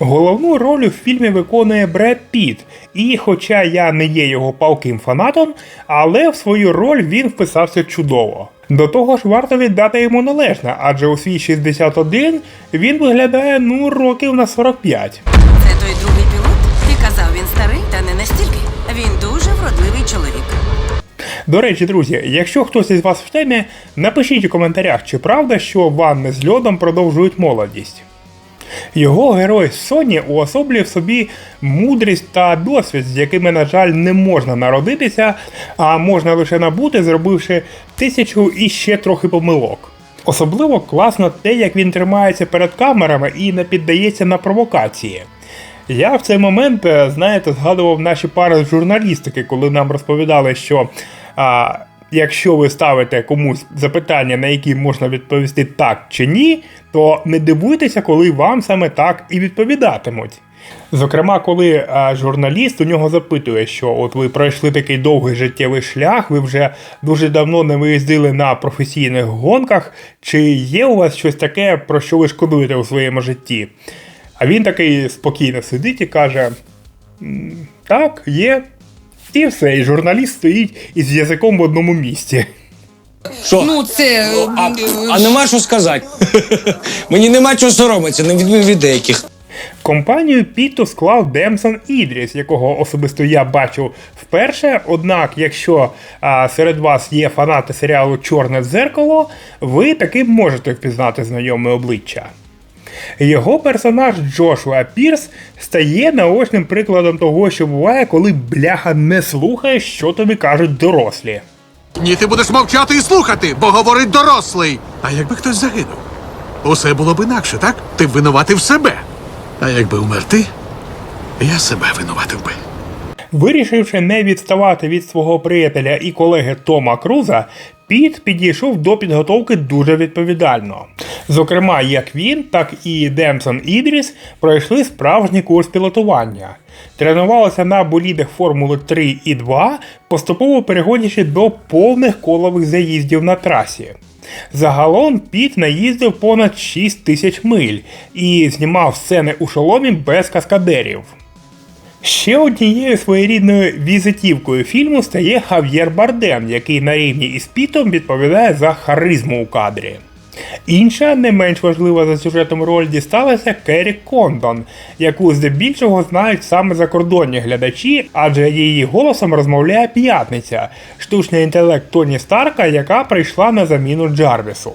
Головну роль у фільмі виконує Бред Піт, і хоча я не є його палким фанатом, але в свою роль він вписався чудово. До того ж, варто віддати йому належне, адже у свій 61 він виглядає ну років на 45. Це той другий пілот? Ти казав, він старий, та не настільки. Він дуже вродливий чоловік. До речі, друзі, якщо хтось із вас в темі, напишіть у коментарях, чи правда, що ванни з льодом продовжують молодість. Його герой Соні уособлює в собі мудрість та досвід, з якими, на жаль, не можна народитися, а можна лише набути, зробивши тисячу і ще трохи помилок. Особливо класно те, як він тримається перед камерами і не піддається на провокації. Я в цей момент, е, знаєте, згадував наші пари з журналістики, коли нам розповідали, що а, якщо ви ставите комусь запитання, на які можна відповісти так чи ні, то не дивуйтеся, коли вам саме так і відповідатимуть. Зокрема, коли а, журналіст у нього запитує, що от ви пройшли такий довгий життєвий шлях, ви вже дуже давно не виїздили на професійних гонках, чи є у вас щось таке, про що ви шкодуєте у своєму житті? А він такий спокійно сидить і каже: Так, є. І все, і журналіст стоїть із язиком в одному місці. Що? Ну, це. а, е, а нема що сказати. Мені нема чого соромитися, не відмів від деяких. Компанію Піту склав Демсон Ідріс, якого особисто я бачив вперше. Однак, якщо а, серед вас є фанати серіалу Чорне дзеркало, ви таки можете впізнати знайоме обличчя. Його персонаж Джошуа Пірс стає наочним прикладом того, що буває, коли бляха не слухає, що тобі кажуть дорослі. Ні, ти будеш мовчати і слухати, бо говорить дорослий. А якби хтось загинув? Усе було б інакше, так? Ти б винуватив себе. А якби умер ти, я себе винуватив би. Вирішивши не відставати від свого приятеля і колеги Тома Круза, Піт підійшов до підготовки дуже відповідально. Зокрема, як він, так і Демсон Ідріс пройшли справжній курс пілотування. Тренувалися на болідах Формули 3 і 2, поступово переходячи до повних колових заїздів на трасі. Загалом Піт наїздив понад 6 тисяч миль і знімав сцени у шоломі без каскадерів. Ще однією своєрідною візитівкою фільму стає Хав'єр Бардем, який на рівні із Пітом відповідає за харизму у кадрі. Інша, не менш важлива за сюжетом роль дісталася Керрі Кондон, яку здебільшого знають саме закордонні глядачі, адже її голосом розмовляє п'ятниця, штучний інтелект Тоні Старка, яка прийшла на заміну Джарвісу.